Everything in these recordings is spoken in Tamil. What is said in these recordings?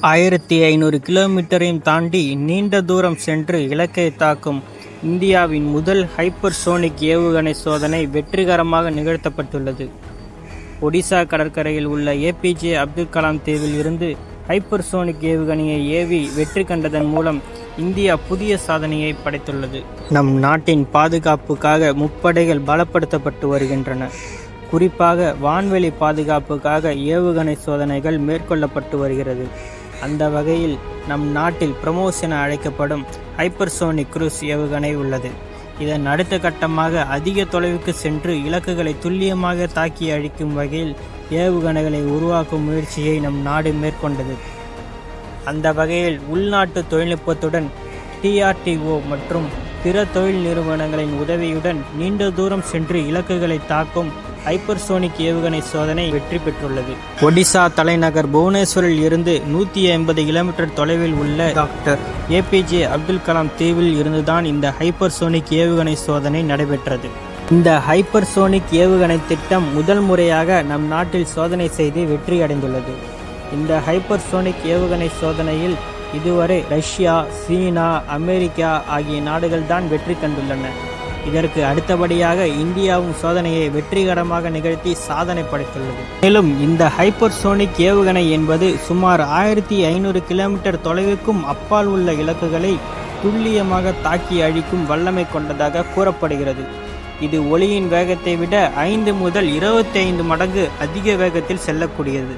ஆயிரத்தி ஐநூறு கிலோமீட்டரையும் தாண்டி நீண்ட தூரம் சென்று இலக்கை தாக்கும் இந்தியாவின் முதல் ஹைப்பர்சோனிக் ஏவுகணை சோதனை வெற்றிகரமாக நிகழ்த்தப்பட்டுள்ளது. ஒடிசா கடற்கரையில் உள்ள ஏபிஜே அப்துல் கலாம் தீவில் இருந்து ஹைப்பர்சோனிக் ஏவுகணையை ஏவி வெற்றி கண்டதன் மூலம் இந்தியா புதிய சாதனையை படைத்துள்ளது. நம் நாட்டின் பாதுகாப்புக்காக முப்படைகள் பலப்படுத்தப்பட்டு வருகின்றன. குறிப்பாக வான்வெளி பாதுகாப்புக்காக ஏவுகணை சோதனைகள் மேற்கொள்ளப்பட்டு வருகிறது. அந்த வகையில் நம் நாட்டில் பிரமோஸ் என அழைக்கப்படும் ஹைப்பர்சோனிக் குரூஸ் ஏவுகணை உள்ளது. இதன் அடுத்த கட்டமாக அதிக தொலைவுக்கு சென்று இலக்குகளை துல்லியமாக தாக்கி அழிக்கும் வகையில் ஏவுகணைகளை உருவாக்கும் முயற்சியை நம் நாடு மேற்கொண்டது. அந்த வகையில் உள்நாட்டு தொழில்நுட்பத்துடன் டிஆர்டிஓ மற்றும் பிற தொழில் நிறுவனங்களின் உதவியுடன் நீண்ட தூரம் சென்று இலக்குகளை தாக்கும் ஹைப்பர்சோனிக் ஏவுகணை சோதனை வெற்றி பெற்றுள்ளது. ஒடிசா தலைநகர் புவனேஸ்வரில் இருந்து நூற்றி ஐம்பது கிலோமீட்டர் தொலைவில் உள்ள டாக்டர் ஏபிஜே அப்துல் கலாம் தீவில் இருந்துதான் இந்த ஹைப்பர்சோனிக் ஏவுகணை சோதனை நடைபெற்றது. இந்த ஹைப்பர்சோனிக் ஏவுகணை திட்டம் முதல் முறையாக நம் நாட்டில் சோதனை செய்து வெற்றி அடைந்துள்ளது. இந்த ஹைப்பர்சோனிக் ஏவுகணை சோதனையில் இதுவரை ரஷ்யா சீனா அமெரிக்கா ஆகிய நாடுகள் தான் வெற்றி கண்டுள்ளன. இதற்கு அடுத்தபடியாக இந்தியாவும் சோதனையை வெற்றிகரமாக நிகழ்த்தி சாதனை படைத்துள்ளது. மேலும் இந்த ஹைப்பர்சோனிக் ஏவுகணை என்பது சுமார் ஆயிரத்தி ஐநூறு கிலோமீட்டர் தொலைவுக்கும் அப்பால் உள்ள இலக்குகளை துல்லியமாக தாக்கி அழிக்கும் வல்லமை கொண்டதாக கூறப்படுகிறது. இது ஒளியின் வேகத்தை விட ஐந்து முதல் இருபத்தி ஐந்து மடங்கு அதிக வேகத்தில் செல்லக்கூடியது.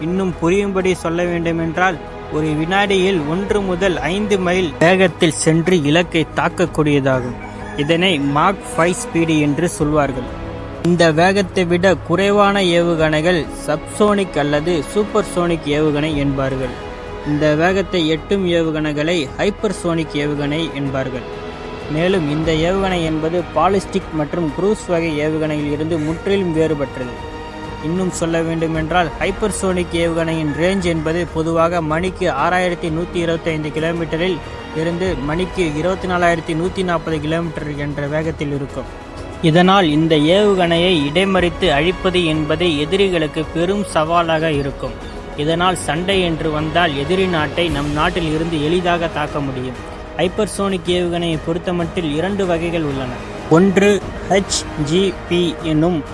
இன்னும் புரியும்படி சொல்ல வேண்டுமென்றால் ஒரு வினாடியில் ஒன்று முதல் ஐந்து மைல் வேகத்தில் சென்று இலக்கை தாக்கக்கூடியதாகும். இதனை மாக் ஃபைவ் ஸ்பீடு என்று சொல்வார்கள். இந்த வேகத்தை விட குறைவான ஏவுகணைகள் சப்சோனிக் அல்லது சூப்பர்சோனிக் ஏவுகணை என்பார்கள். இந்த வேகத்தை எட்டும் ஏவுகணைகளை ஹைப்பர்சோனிக் ஏவுகணை என்பார்கள். மேலும் இந்த ஏவுகணை என்பது பாலிஸ்டிக் மற்றும் குரூஸ் வகை ஏவுகணையில் இருந்து முற்றிலும் வேறுபட்டது. இன்னும் சொல்ல வேண்டுமென்றால் ஹைப்பர்சோனிக் ஏவுகணையின் ரேஞ்ச் என்பது பொதுவாக மணிக்கு ஆறாயிரத்தி நூற்றி இருபத்தைந்து கிலோமீட்டரில் இருந்து மணிக்கு இருபத்தி நாலாயிரத்தி நூற்றி நாற்பது கிலோமீட்டர் என்ற வேகத்தில் இருக்கும். இதனால் இந்த ஏவுகணையை இடைமறித்து அழிப்பது என்பது எதிரிகளுக்கு பெரும் சவாலாக இருக்கும். இதனால் சண்டை என்று வந்தால் எதிரி நாட்டை நம் நாட்டில் இருந்து எளிதாக தாக்க முடியும். ஹைப்பர்சோனிக் ஏவுகணையை பொறுத்தமட்டில் இரண்டு வகைகள் உள்ளன. ஒன்று ஹெச்ஜிபி என்னும்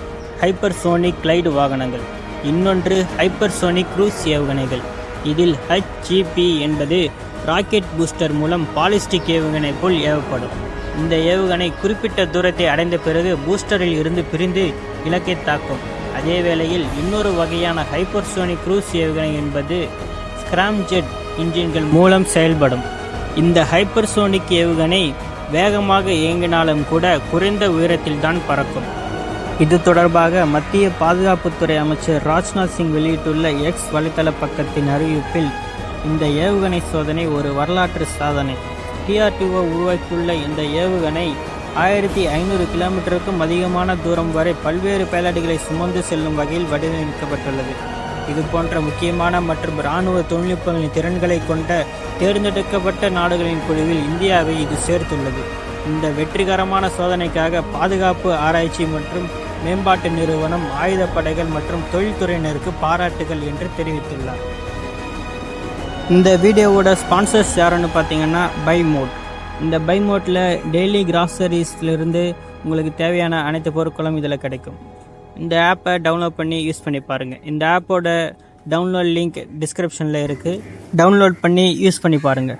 ஹைப்பர்சோனிக் கிளைடு வாகனங்கள். இன்னொன்று ஹைப்பர்சோனிக் க்ரூஸ் ஏவுகணைகள். இதில் ஹெச்ஜிபி என்பது ராக்கெட் பூஸ்டர் மூலம் பாலிஸ்டிக் ஏவுகணை போல் ஏவப்படும். இந்த ஏவுகணை குறிப்பிட்ட தூரத்தை அடைந்த பிறகு பூஸ்டரில் இருந்து பிரிந்து இலக்கை தாக்கும். அதே வேளையில் இன்னொரு வகையான ஹைப்பர்சோனிக் க்ரூஸ் ஏவுகணை என்பது ஸ்கிராம்ஜெட் இன்ஜின்கள் மூலம் செயல்படும். இந்த ஹைப்பர்சோனிக் ஏவுகணை வேகமாக இயங்கினாலும் கூட குறைந்த உயரத்தில் தான் பறக்கும். இது தொடர்பாக மத்திய பாதுகாப்புத்துறை அமைச்சர் ராஜ்நாத் சிங் வெளியிட்டுள்ள எக்ஸ் வலைதள பக்கத்தின் அறிவிப்பில் இந்த ஏவுகணை சோதனை ஒரு வரலாற்று சாதனை. டிஆர்டிஓ உருவாக்கியுள்ள இந்த ஏவுகணை ஆயிரத்தி ஐநூறு கிலோமீட்டருக்கும் அதிகமான தூரம் வரை பல்வேறு பேலட்டுகளை சுமந்து செல்லும் வகையில் வடிவமைக்கப்பட்டுள்ளது. இது போன்ற முக்கியமான மற்றும் இராணுவ தொழில்நுட்பங்களின் திறன்களை கொண்ட தேர்ந்தெடுக்கப்பட்ட நாடுகளின் குழுவில் இந்தியாவை இது சேர்த்துள்ளது. இந்த வெற்றிகரமான சோதனைக்காக பாதுகாப்பு ஆராய்ச்சி மற்றும் மேம்பாட்டு நிறுவனம் ஆயுதப்படைகள் மற்றும் தொழில்துறையினருக்கு பாராட்டுகள் என்று தெரிவித்துள்ளார். இந்த வீடியோவோட ஸ்பான்சர்ஸ் யாருன்னு பார்த்தீங்கன்னா பை மோட் இந்த பை மோட்டில் டெய்லி கிராசரிஸ்லேருந்து உங்களுக்கு தேவையான அனைத்து பொருட்களும் இதில் கிடைக்கும். இந்த ஆப்பை டவுன்லோட் பண்ணி யூஸ் பண்ணி பாருங்கள் இந்த ஆப்போட டவுன்லோட் லிங்க் டிஸ்கிரிப்ஷனில் இருக்குது டவுன்லோட் பண்ணி யூஸ் பண்ணி பாருங்கள்